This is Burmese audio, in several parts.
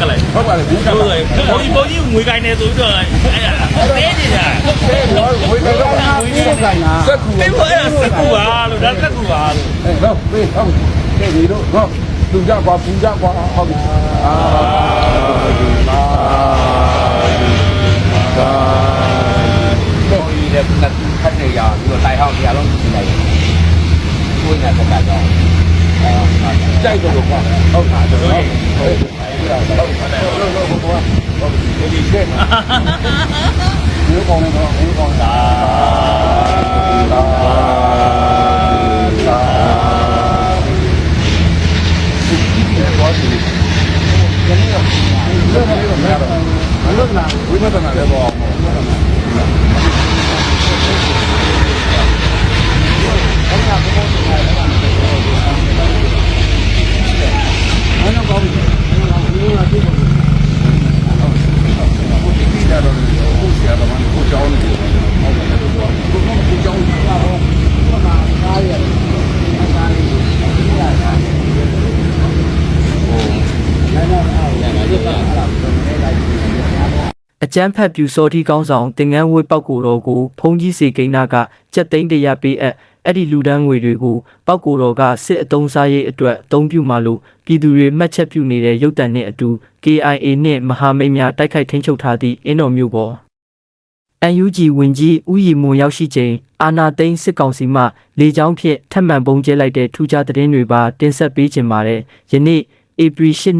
ကလိုက်ဟုတ်ပါလေဘူးကဆိုပါတော့ဘုန်းကြီးဘုန်းကြီးငွေကိုင်းနေဆိုတော့အဲ့ဒါတဲနေတာအဲတော့ဝေကတော့ဝေနေဆိုင် တာစက်ကူတေဘောအဲ့ဒါစကူပါလို့ဒါစကူပါလို့အဲတော့ပြေးဟုတ်ကဲဒီတော့တော့သူကြကွာပူကြကွာဟုတ်ပြီအာကိုကြီးလည်းကတ်ခတ်နေရပြီးတော့တိုင်ဟောင်းတရားလုံးကြည့်လိုက်ကိုကြီးကတက်တော့အဲတော့ကြိုက်တော့ကွာဟုတ်တာတော့ဟုတ်ဟုတ်ဟုတ်ဟုတ်ဟုတ်ဟုတ်ဒီကဲဒီကောင်းနေတော့ဒီကောင်းတာမလို့နာဝိမတနာလည်းတော့အဲ့တော့ကောင်းပြီဒီကဒီကကိုဒီကြတော့ကိုဆရာတော်ကကိုကြောင်းနေတယ်ဟုတ်တယ်ကိုကိုကြောင်းနေတာတော့ဘာမှအားရအားရဒီကစားဟိုလည်းတော့အားရလည်းတော့အားလာတယ်လိုက် အ ကျန်းဖတ်ပြူစောတိကောင်းဆောင်တင်ငန်းဝေးပောက်ကိုတော်ကိုဖုန်ကြီးစေကိန်းနာကကြက်သိန်းတရပေးအပ်အဲ့ဒီလူဒန်းငွေတွေကိုပောက်ကိုတော်ကစစ်အုံစားရေးအတွက်အသုံးပြုမှလို့ပြည်သူတွေမှတ်ချက်ပြုနေတဲ့ရုပ်တံနဲ့အတူ KIA နဲ့မဟာမိတ်များတိုက်ခိုက်ထိန်းချုပ်ထားသည့်အင်းတော်မျိုးပေါ် UNG ဝင်ကြီးဦးရီမွန်ရောက်ရှိချိန်အာနာသိန်းစစ်ကောင်စီမှလေကြောင်းဖြင့်ထပ်မံပုံကျဲလိုက်တဲ့ထူးခြားသတင်းတွေပါတင်ဆက်ပေးခြင်းပါတယ်ယနေ့ဧပြီ8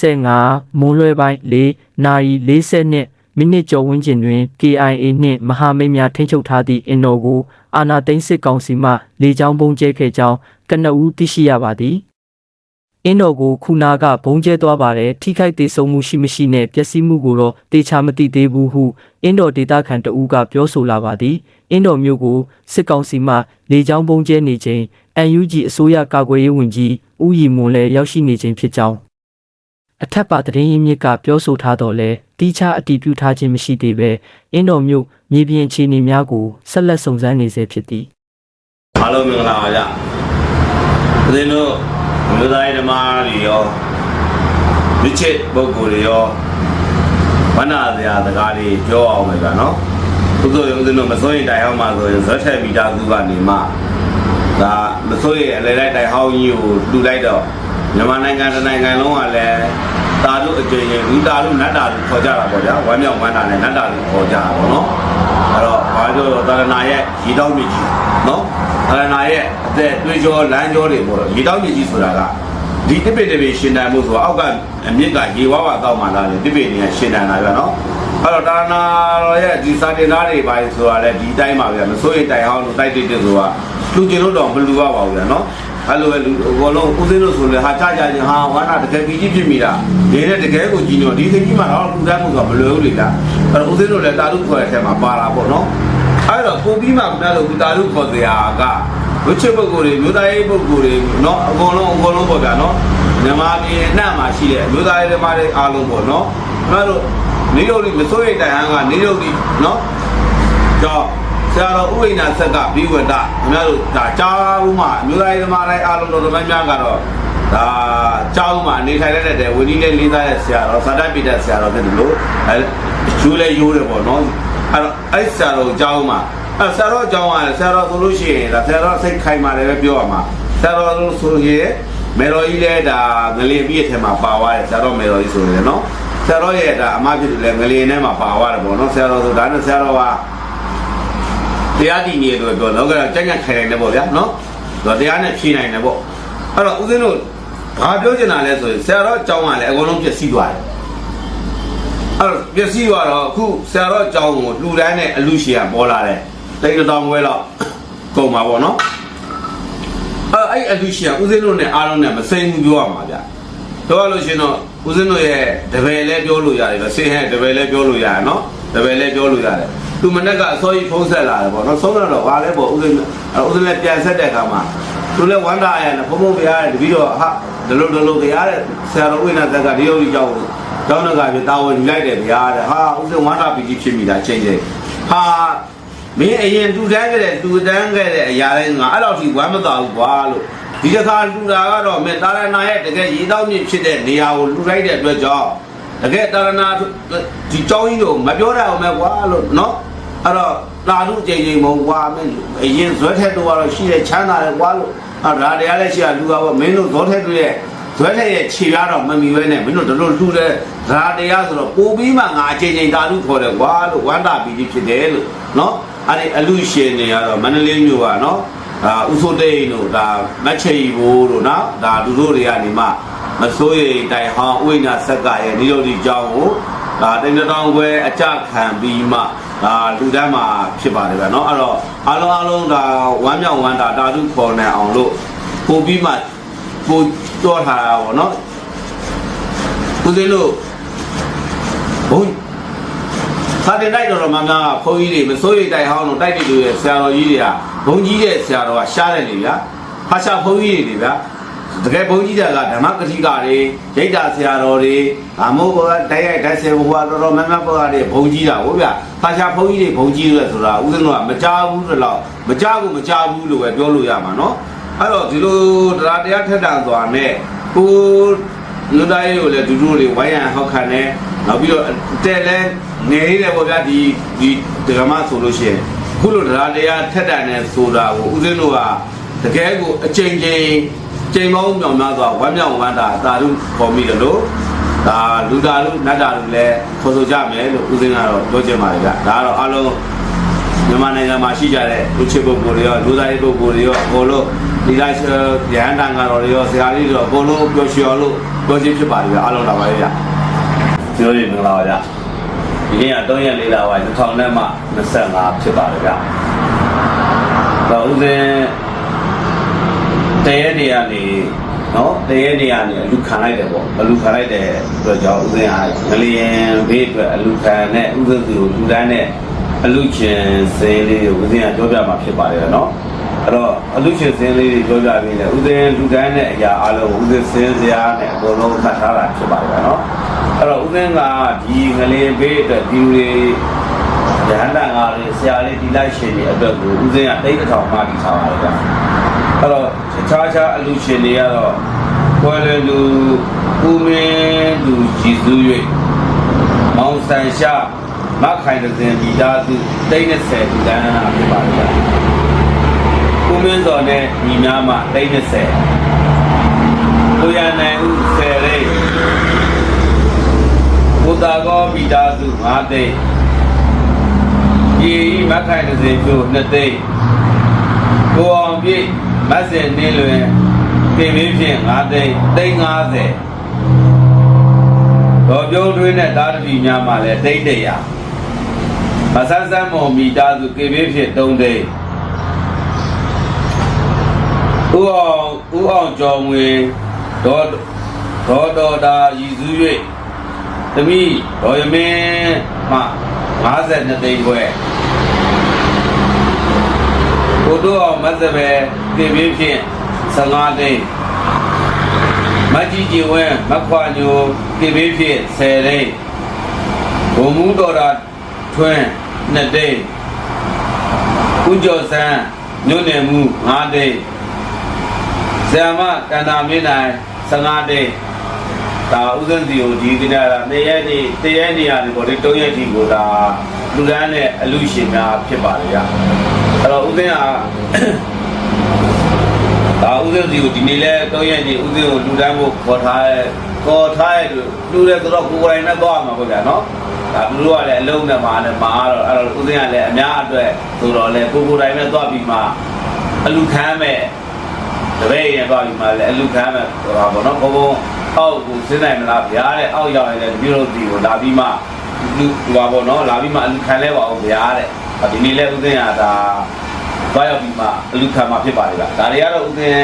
2025မွန်းလွဲပိုင်း4နာရီ40နှစ် မိနစ်ကျော်ဝန်းကျင်တွင် KIA နှင့်မဟာမိတ်များထိန်းချုပ်ထားသည့်အင်တော်ကိုအာနာသိန်းစစ်ကောင်စီမှလေကြောင်းပုံကျဲခဲ့ကြောင်းကနဦးသိရှိရပါသည်အင်းတော်ကိုခုနာကဘုံကျဲသွားပါတယ်ထိခိုက်သေးဆုံးမှုရှိမရှိနဲ့ပျက်စီးမှုကိုတော့တေချာမသိသေးဘူးဟုအင်းတော်ဒေတာခန်တဦးကပြောဆိုလာပါသည်အင်းတော်မျိုးကိုစစ်ကောင်စီမှလေကြောင်းပုံကျဲနေချိန် UNG အစိုးရကာကွယ်ရေးဝန်ကြီးဦးရီမွန်လည်းရောက်ရှိနေခြင်းဖြစ်ကြောင်း အထက်ပါသတင်းရင်းမြစ်ကပြောဆိုထားတော့လဲတီးခြားအတည်ပြုထားခြင်းမရှိသေးပဲအင်းတော်မျိုးမြေပြင်အခြေအနေများကိုဆက်လက်စုံစမ်းနေဆဲဖြစ်သည်အားလုံးမင်္ဂလာပါဗျ။ဦးဇင်းတို့လူသားရေးဓမ္မတွေရောမြစ်ချစ်ပုဂ္ဂိုလ်တွေရောဝန္နာစရာစကားတွေပြောအောင်မယ်ဗျာနော်။သူတို့ဦးဇင်းတို့မစိုးရင်တိုင်ဟောင်းမှာဆိုရင်ဇွတ်ထက်မိသားစုကနေမှဒါမစိုးရင်အလဲလိုက်တိုင်ဟောင်းကြီးကိုလှူလိုက်တော့ မြန်မာနိုင်ငံတစ်နိုင်ငံလုံးကလည်းတာတို့အကျဉ်းရင်လူတာတို့နတ်တာတို့ခေါ်ကြတာပေါ့ဗျာဝမ်းမြောက်ဝမ်းသာနဲ့နတ်တာတို့ခေါ်ကြတာပေါ့နော်အဲ့တော့ဘာပြောတော့တာရဏရဲ့ရေတောင်းမြစ်ကြီးနော်တာရဏရဲ့အသက်တွေးကြောလမ်းကြောတွေပေါ့ရေတောင်းမြစ်ကြီးဆိုတာကဒီတစ်ပိတစ်ပိရှင်တန်မှုဆိုတော့အောက်ကအမြစ်ကရေဝါဝါတောက်မှလာတယ်တစ်ပိနေရှင်တန်လာပြနော်အဲ့တော့တာရဏရဲ့ဒီစာတင်သားတွေပါဆိုတာလည်းဒီတိုင်းပါဗျာမစိုးရင်တိုင်ဟောင်းလို့တိုက်တိတ်တယ်ဆိုတာလူကျင်လို့တော့မလူရပါဘူးဗျာနော် အဲ့လိုပဲလူဘောလုံးဦးစင်းတို့ဆိုလေဟာကြကြချင်းဟာဝါနာတကယ်ကြီးကြီးဖြစ်မိတာနေတဲ့တကယ်ကိုကြီးတော့ဒီသိကြီးမှာတော့လူတန်းမှုဆိုမလွယ်ဘူးလေလားအဲ့တော့ဦးစင်းတို့လည်းတာလူခေါ်တဲ့အထက်မှာပါလာပေါ့နော်အဲ့တော့ပုံပြီးမှခုနကလိုတာလူခေါ်စရာကဝိချစ်ပုဂ္ဂိုလ်တွေမြို့သားရေးပုဂ္ဂိုလ်တွေနော်အကုန်လုံးအကုန်လုံးပေါ့ဗျာနော်မြန်မာပြည်အနှံ့မှာရှိတဲ့မြို့သားရေးဓမ္မတွေအားလုံးပေါ့နော်ကျွန်တော်တို့နေရုပ်ဒီမစိုးရိမ်တိုင်ဟန်ကနေရုပ်ဒီနော်ကြောင့် ဆရာတော်ဥိနာဆက်ကဘိဝတ္တခင်ဗျားတို့ဒါကြားဦးမှာမြို့သားရေးဓမ္မတိုင်းအားလုံးတော်တော်များများကတော့ဒါကြားဦးမှာနေထိုင်ရတဲ့ဝီနီလေးလေးသားရဲ့ဆရာတော်သာတပိတဆရာတော်ဖြစ်တယ်လို့အဲကျိုးလဲရိုးတယ်ပေါ့နော်အဲ့တော့အဲ့ဆရာတော်ကြားဦးမှာအဲ့ဆရာတော်ကြောင်းကဆရာတော်ဆိုလို့ရှိရင်ဒါဆရာတော်စိတ်ခိုင်ပါတယ်ပဲပြောရမှာဆရာတော်ဆိုရင်မေတော်ကြီးလဲဒါငလင်ပြည့်ထဲမှာပါသွားတယ်ဆရာတော်မေတော်ကြီးဆိုရင်နော်ဆရာတော်ရဲ့ဒါအမဖြစ်တယ်လဲငလင်ထဲမှာပါသွားတယ်ပေါ့နော်ဆရာတော်ဆိုဒါနဲ့ဆရာတော်က တရားတည်နေတယ်ပြောတော့ကကြက်ကြက်ခိုင်နိုင်တယ်ပေါ့ဗျာနော်တော့တရားနဲ့ဖြေနိုင်တယ်ပေါ့အဲ့တော့ဦးဇင်းတို့ဘာပြောချင်တာလဲဆိုရင်ဆရာတော်အကြောင်းကလည်းအကုန်လုံးပြည့်စည်သွားတယ်အဲ့တော့ပြည့်စည်သွားတော့အခုဆရာတော်အကြောင်းကိုလူတန်းနဲ့အလူရှင်ကပေါ်လာတယ်တိတ်တောင်ဝဲတော့ကုန်ပါပေါ့နော်အဲ့အဲ့အလူရှင်ကဦးဇင်းတို့နဲ့အားလုံးနဲ့မစိမ့်ဘူးပြောရမှာဗျပြောရလို့ရှင်တော့ဦးဇင်းတို့ရဲ့တပယ်လဲပြောလို့ရတယ်ဗျဆင်းဟဲ့တပယ်လဲပြောလို့ရတယ်နော် တပယ်လဲပြောလို့ရတယ်သူမနေ့ကအစောကြီးဖုံးဆက်လာတယ်ပေါ့နော်ဆုံးတော့ဘာလဲပေါ့ဦးဇင်းဦးဇင်းလည်းပြန်ဆက်တဲ့အခါမှာသူလည်းဝမ်းသာရတယ်ဘုံဘုံပြရတယ်တပီတော့ဟာဒလို့ဒလို့ကြားတဲ့ဆရာတော်ဝိနာသက်ကဒီလိုကြီးကြောက်ကျောင်းတော်ကပြတာဝန်ယူလိုက်တယ်ဗျာတဲ့ဟာဦးဇင်းဝမ်းသာပီကြီးဖြစ်မိတာချိန်ချိန်ဟာမင်းအရင်တူတန်းခဲ့တဲ့တူတန်းခဲ့တဲ့အရာတိုင်းကအဲ့လောက်ထိဝမ်းမသာဘူးကွာလို့ဒီတစ်ခါလူတာကတော့မင်းတာရနာရဲ့တကယ်ရေတောက်မြင့်ဖြစ်တဲ့နေရာကိုလူလိုက်တဲ့အတွက်ကြောင့် တကယ်တရဏဒီကြောင်းကြီးကိုမပြောတာအောင်ပဲကွာလို့နော်အဲ့တော့တာဓုကြိမ်ကြိမ်မုံကွာမင်းအရင်ဇွဲထက်တို့ကတော့ရှိတယ်ချမ်းသာတယ်ကွာလို့အဲ့ဒါတရားလည်းရှိတာလူကပေါ့မင်းတို့ဇောထက်တို့ရဲ့ဇွဲထက်ရဲ့ခြေရတော့မမီပဲနဲ့မင်းတို့ဒီလိုလှူတဲ့ဇာတရားဆိုတော့ပိုပြီးမှငါအချိန်ချိန်တာဓုခေါ်တယ်ကွာလို့ဝန္တာပီတိဖြစ်တယ်လို့နော်အဲ့ဒီအလူရှင်တွေကတော့မန္တလေးမြို့ကနော်အာဥဆိုတိန်တို့ဒါမချိဘိုးတို့နော်ဒါသူတို့တွေကနေမှ မစိုးရိမ်တိုင်ဟောင်းဥိနာဆက်ကရဲ့ဒီလိုဒီကြောင်းကိုဒါတိန်တောင်ခွဲအကြခံပြီးမှဒါလူတန်းမှာဖြစ်ပါတယ်ဗျာเนาะအဲ့တော့အားလုံးအားလုံးဒါဝမ်းမြောက်ဝမ်းသာတာတုခေါ်နေအောင်လို့ပို့ပြီးမှပို့တော့ထားတာပေါ့เนาะဦးဇင်းတို့ဘုန်းသာတင်တိုက်တော်တော်များများကဘုန်းကြီးတွေမစိုးရိမ်တိုင်ဟောင်းတို့တိုက်တူရဲ့ဆရာတော်ကြီးတွေကဘုန်းကြီးတဲ့ဆရာတော်ကရှားတယ်လေဗျာဖာရှာဘုန်းကြီးတွေလေဗျာ တကယ်ဘုန်းကြီးတွေကဓမ္မကတိကာတွေရိတ်တာဆရာတော်တွေအမိုးဘောတိုက်ရိုက်တိုက်ဆေဘဝတော်တော်များများပေါ်လာတဲ့ဘုန်းကြီးတာဟုတ်ဗျာဖာရှာဘုန်းကြီးတွေဘုန်းကြီးတွေဆိုတာဦးဇင်းတို့ကမကြားဘူးတော့မကြားဘူးမကြားဘူးလို့ပဲပြောလို့ရမှာနော်အဲ့တော့ဒီလိုတရားတရားထက်တန်စွာနဲ့ကိုလူတိုင်းကိုလည်းဒူဒူတွေဝိုင်းရန်ဟောက်ခံနေနောက်ပြီးတော့တဲ့လဲငယ်လေးတယ်ပေါ့ဗျာဒီဒီဒဂမဆိုလို့ရှိရင်ခုလိုတရားတရားထက်တန်နေဆိုတာကိုဦးဇင်းတို့ကတကယ်ကိုအချိန်ချင်း ချိန်ပေါင်းမြောင်များစွာဝမ်းမြောက်ဝမ်းသာသာဓုပေါ်မိတယ်လို့ဒါလူသားလူနတ်တာလူလည်းခေါ်ဆိုကြမယ်လို့ဦးဇင်းကတော့ပြောချင်ပါတယ်ဗျဒါကတော့အားလုံးမြန်မာနိုင်ငံမှာရှိကြတဲ့လူချစ်ပုဂ္ဂိုလ်တွေရောလူသားရေးပုဂ္ဂိုလ်တွေရောအကုန်လုံးဒီလိုက်ရဟန်းတန်ကတော့ရောဆရာကြီးတွေရောအကုန်လုံးပျော်ရွှင်အောင်လို့ပြောချင်းဖြစ်ပါတယ်ဗျအားလုံးလာပါရဲ့ဗျပြောရမင်္ဂလာပါဗျဒီနေ့က3ရက်4လပိုင်း2000နဲ့မှ25ဖြစ်ပါတယ်ဗျတော့ဦးဇင်း တရဲနေရနေနော်တရဲနေရနေအလူခံလိုက်တယ်ပေါ့အလူခံလိုက်တဲ့အတွက်ကြောင့်ဦးဇင်းဟာငလျင်ဘေးအတွက်အလူခံနဲ့ဦးဇင်းသူလူတန်းနဲ့အလူချင်းစင်းလေးကိုဦးဇင်းကပြောပြမှာဖြစ်ပါတယ်နော်အဲ့တော့အလူချင်းစင်းလေးတွေပြောပြပြီးလဲဦးဇင်းလူတန်းနဲ့အရာအလုံးဦးဇင်းစင်းစရာနဲ့အကုန်လုံးသတ်ထားတာဖြစ်ပါတယ်နော်အဲ့တော့ဦးဇင်းကဒီငလျင်ဘေးအတွက်ဒီလူတွေရဟန္တာငါလေးဆရာလေးဒီလိုက်ရှင်တွေအတွက်ကိုဦးဇင်းကတိတ်တစ်ထောင်မှပြီးထားပါတယ်ဗျ အဲ့တော့ခြားခြားအလူရှင်တွေကတော့ပွဲလေလူဦးမင်းသူကြည်စု၍မောင်ဆန်ရှာမခိုင်တဲ့ဇင်ဒီသားစုတိတ်20ဒီတန်းဖြစ်ပါတယ်ဗျဦးမင်းတော်နဲ့ညီများမှတိတ်20ကိုရနိုင်ဦးဆယ်ရိတ်ကိုတာကောမိသားစု5သိန်းပြည်ဤမခိုင်တဲ့ဇင်ကျိုး2သိန်းကိုအောင်ပြည့် မတ်စင်နေလွင်ပြင်ပြီးဖြင့်5သိန်းသိန်း50တော်ပြုံးတွင်းနဲ့တာတပီများမှလည်းတိတ်တရာမဆန်းဆန်းမော်မိသားစုပြင်ပြီးဖြင့်3သိန်းဦးအောင်ဦးအောင်ကျော်ငွေဒေါ်ဒေါ်တော်တာရည်စူး၍သမီးဒေါ်ရမင်းမှ52သိန်းခွဲ ကိုတို့အောင်မတ်စပယ်ပြင်ပြီးဖြင့်15သိန်းမကြီးကြီးဝဲမခွာညိုပြင်ပြီးဖြင့်10သိန်းဘုံမှုတော်တာထွန်း2သိန်းဦးကျော်စန်းညွန့်နယ်မှု5သိန်းဇာမကန္တာမင်းနိုင်15သိန်းဒါဥစဉ်စီကိုဒီကိနာတာတရက်နေ့တရက်နေ့ရတယ်ပေါ့လေ၃ရက်ထိကိုဒါလူဒန်းနဲ့အလူရှင်များဖြစ်ပါလေဗျ အဲ့တော့ဥစဉ်ကဒါဥစဉ်စီကိုဒီနေ့လဲ၃ရက်နေ့ဥစဉ်ကိုလူဒန်းဖို့ခေါ်ထားရဲခေါ်ထားရဲလူလဲဆိုတော့ကိုယ်ကိုယ်တိုင်နဲ့သွားမှာပေါ့ဗျာနော်ဒါသူတို့ကလည်းအလုံးနဲ့မှာနဲ့မှာတော့အဲ့တော့ဥစဉ်ကလည်းအများအတွက်ဆိုတော့လေကိုယ်ကိုယ်တိုင်နဲ့သွားပြီးမှအလူခံမဲ့တပည့်ရင်သွားပြီးမှလည်းအလူခံမဲ့ဟောပါဘောနော်ဘုံဘုံအောက်ကိုစဉ်းနိုင်မလားဗျာတဲ့အောက်ရောက်ရင်လည်းဒီလိုဒီကိုလာပြီးမှလူဟောပါဘောနော်လာပြီးမှအလူခံလဲပါအောင်ဗျာတဲ့ ဒီနေ့လဲဥစဉ်ရတာသွားရောက်ပြီးမှအလူခံမှာဖြစ်ပါလေဗျဒါတွေကတော့ဥစဉ်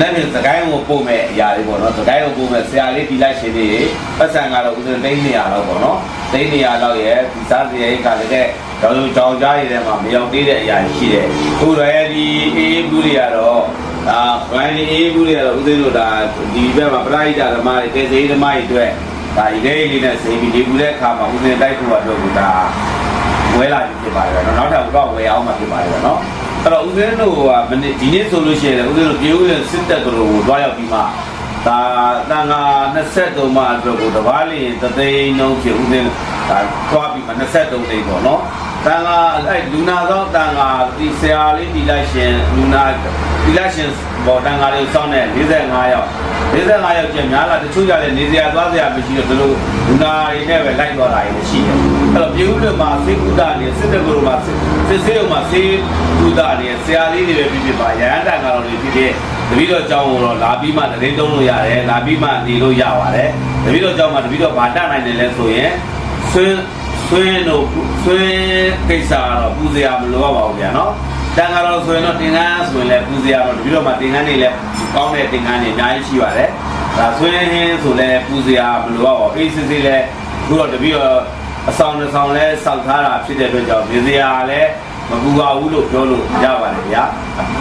နဲ့ပြင်စကိုင်းကိုပို့မဲ့အရာတွေပေါ့နော်စကိုင်းကိုပို့မဲ့ဆရာလေးဒီလိုက်ရှင်လေးပတ်စံကတော့ဥစဉ်သိန်း200လောက်ပေါ့နော်သိန်း200လောက်ရဲ့ဒီစားစရိတ်ကလည်းတော့ကြောင်ကြားရတဲ့မှာမရောက်သေးတဲ့အရာရှိတယ်ဟိုတော့ရဲ့ဒီအေးဘူးတွေကတော့ဒါဘိုင်းလေးအေးဘူးတွေကတော့ဦးသိန်းတို့ဒါဒီဘက်မှာပရိဒဓမ္မတွေကဲစိဓမ္မတွေအတွက်ဒါဒီလေးလေးနဲ့စိပြီးဒီဘူးတဲ့အခါမှာဦးသိန်းတိုက်ဖို့အတွက်ကဒါ ဝဲလာပြီဖြစ်ပါတယ်နော်နောက်ထပ်တော့ဝဲအောင်မှဖြစ်ပါတယ်နော်အဲ့တော့ဦးသိန်းတို့ကမနေ့ဒီနေ့ဆိုလို့ရှိရင်ဦးသိန်းတို့ပြေဦးတဲ့စစ်တပ်ကလေးကိုတွားရောက်ပြီးမှဒါတန်ခါ23မှာအတွက်ကိုတပားလင်းတသိန်းလုံးဖြစ်ဦးစင်းဒါတွားပြီးမှ23သိန်းပေါ့နော် တန်ခါအဲ့လူနာဆောင်တန်ခါဒီဆရာလေးဒီလိုက်ရှင်လူနာဒီလိုက်ရှင်ဘောတန်ခါလေးစောင်းတဲ့45ယောက်45ယောက်ကျင်များလာတချို့ကြလည်းနေစရာသွားစရာမရှိတော့သူတို့လူနာတွေနဲ့ပဲလိုက်သွားတာတွေရှိတယ်အဲ့တော့ပြည်ဦးလွင်မှာစေကုသနေစစ်တကူမှာစစ်စေးုံမှာစေကုသနေဆရာလေးတွေပဲဖြစ်ဖြစ်ပါရဟန်းတန်ခါတော်တွေဖြစ်ဖြစ်တပည့်တော်ကြောင်းကိုတော့လာပြီးမှတရင်တုံးလို့ရတယ်လာပြီးမှနေလို့ရပါတယ်တပည့်တော်ကြောင်းမှာတပည့်တော်ဗာတနိုင်တယ်လဲဆိုရင်ဆွင်း ဆွင်းတို့ဆွင်းကိစ္စကတော့ပူဇော်မလိုပါဘူးဗျာနော်တန်ကတော့ဆိုရင်တော့တင်ကန်းဆိုရင်လည်းပူဇော်တော့တပည့်တော်မှာတင်ကန်းနေလဲကောင်းတဲ့တင်ကန်းနေအများကြီးရှိပါတယ်ဒါဆွင်းဟင်းဆိုလဲပူဇော်မလိုပါဘူးအေးစစ်စစ်လဲခုတော့တပည့်တော်အဆောင်တစ်ဆောင်လဲစောက်ထားတာဖြစ်တဲ့အတွက်ကြောင့်ပူဇော်လည်းမပူပါဘူးလို့ပြောလို့ရပါတယ်ဗျာ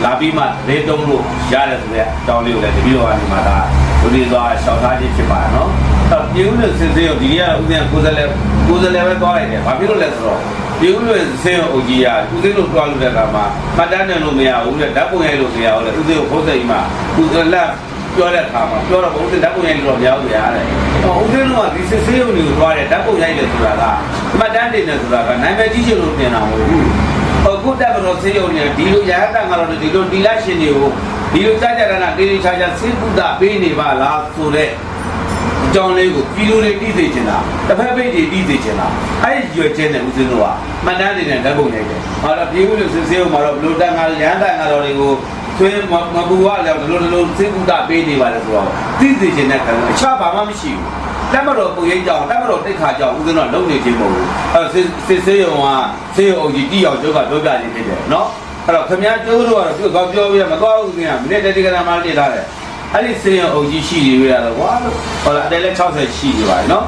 လာပြီးမှဒေတုံးလို့ရတယ်ဆိုတဲ့အကြောင်းလေးကိုလည်းတပည့်တော်ကနေမှဒါလူတွေသွားရှောက်ထားခြင်းဖြစ်ပါနော်အဲ့ ပြည်ဦးလို့စင်စင်ကိုဒီနေ့ကဥစဉ်ကိုယ်စားလှယ်ကိုယ်စားလှယ်ပဲသွားလိုက်တယ်ဘာဖြစ်လို့လဲဆိုတော့ပြည်ဦးလို့စင်ကိုအုပ်ကြီးရဥစဉ်လို့တွားလို့တဲ့အခါမှာမှတ်တမ်းတင်လို့မရဘူးတဲ့ဓာတ်ပုံရိုက်လို့မရဘူးလေဥစဉ်ကိုဘုတ်စိတ်မှာဥစဉ်လက်ပြောတဲ့အခါမှာပြောတော့ဘုစဉ်ဓာတ်ပုံရိုက်လို့တော့မရဘူးဗျာတဲ့။ဟိုဥစဉ်ကဒီစစ်စေးုံတွေကိုတွားတယ်ဓာတ်ပုံရိုက်တယ်ဆိုတာကမှတ်တမ်းတင်တယ်ဆိုတာကနိုင်ပဲကြီးချင်လို့တင်တာမဟုတ်ဘူး။အခုတက်မလို့ဆေးရုံနေဒီလိုရဟတန်ကတော့ဒီလိုတီလာရှင်တွေကိုဒီလိုကြာကြာနာတေးသေးချာချာဆေးကုသပေးနေပါလားဆိုတော့အ ကြောင်းလေးကိုပြည်သူတွေသိစေချင်တာတစ်ဖက်ပိတ်တွေသိစေချင်တာအဲ့ဒီရွယ်ချင်းတဲ့ဦးစင်းတို့ကမှတ်တမ်းတွေနဲ့ဓာတ်ပုံနေတယ်ဟောတော့ပြည်ဦးလူစစ်ဆေးမှာတော့ဘလို့တန်ကရဟတန်ကတော့တွေကိုသွင်းမပူရလည်းဒီလိုဒီလိုဆေးကုသပေးနေပါလေဆိုတော့သိစေချင်တဲ့ခံအခြားဘာမှမရှိဘူးတက်မတော်ပုံရိပ်ကြောင်တက်မတော်တိတ်ခါကြောင်ဦးဇင်းတော့လုံနေခြင်းမဟုတ်ဘူးအဲစစ်စေးရုံကစေးရုံကြီးတိအောင်ကျုပ်ကပြောပြခြင်းဖြစ်တယ်နော်အဲ့တော့ခမည်းကျိုးတို့ကတော့သူ့ကောပြောပြရမသွားဘူးခင်ဗျာမိနစ်တတိကနာမှတည်ထားတယ် အဲ့ဒီစေးရုံအုပ်ကြီးရှိနေရတော့ကွာလို့ဟောလာတယ်လဲ60ရှိနေပါပြီနော်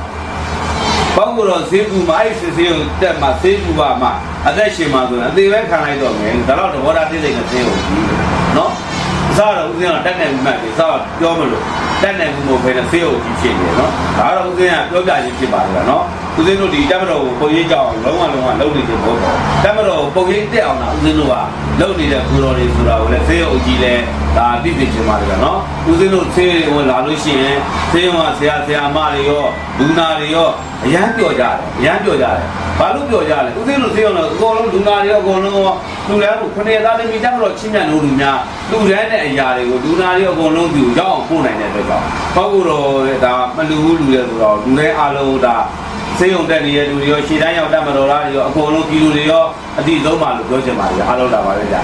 ဘောင်းကတော့ဈေးကူမှာအဲ့ဒီစေးရုံတက်မှာဈေးကူပါမှာအသက်ရှင်မှာဆိုရင်အသေးပဲခံလိုက်တော့မယ်ဒါတော့သဘောထားသိစိတ်နဲ့ဈေးရုံကြီးနော်အစားတော့ဦးဇင်းကတက်နေမှတ်ပြီအစားပြောမလို့တက်နေမှုမဟုတ်ဘဲနဲ့ဈေးရုံကြီးဖြစ်နေတယ်နော်ဒါတော့ဦးဇင်းကပြောပြခြင်းဖြစ်ပါတယ်နော်ဦးဇင်းတို့ဒီတက်မတော်ကိုပုံရိပ်ကြောင်လုံးဝလုံးဝလုံးနေခြင်းမဟုတ်ပါဘူးတက်မတော်ကိုပုံရိပ်တက်အောင်တာဦးဇင်းတို့ကလုံးနေတဲ့ကိုတော်တွေဆိုတာကိုလည်းဈေးရုံကြီးလဲ ဒါသိသိခြင်းပါတယ်နော်ဦးဇင်းတို့ဈေးရုံလာလို့ရှိရင်ဈေးရုံကဆရာဆရာမတွေရောလူနာတွေရောအရန်ပျော်ကြတယ်အရန်ပျော်ကြတယ်ဘာလို့ပျော်ကြလဲဦးဇင်းတို့ဈေးရုံတော့အကုန်လုံးလူနာတွေရောအကုန်လုံးရောလူလန်းကိုခဏရသားလေးမိတက်မတော်ချင်းမြတ်လို့လူများလူရန်တဲ့အရာတွေကိုလူနာတွေအကုန်လုံးသူရောက်အောင်ပို့နိုင်တဲ့အတွက်ကြောင့်ပေါ့ကိုတော့ဒါမလူဘူးလူတွေဆိုတော့လူတွေအားလုံးဒါစေယုံတက်နေတဲ့လူတွေရောရှေ့တိုင်းရောက်တက်မတော်လားတွေရောအကုန်လုံးဒီလူတွေရောအတိဆုံးပါလို့ပြောချင်ပါတယ်အားလုံးလာပါပဲကြာ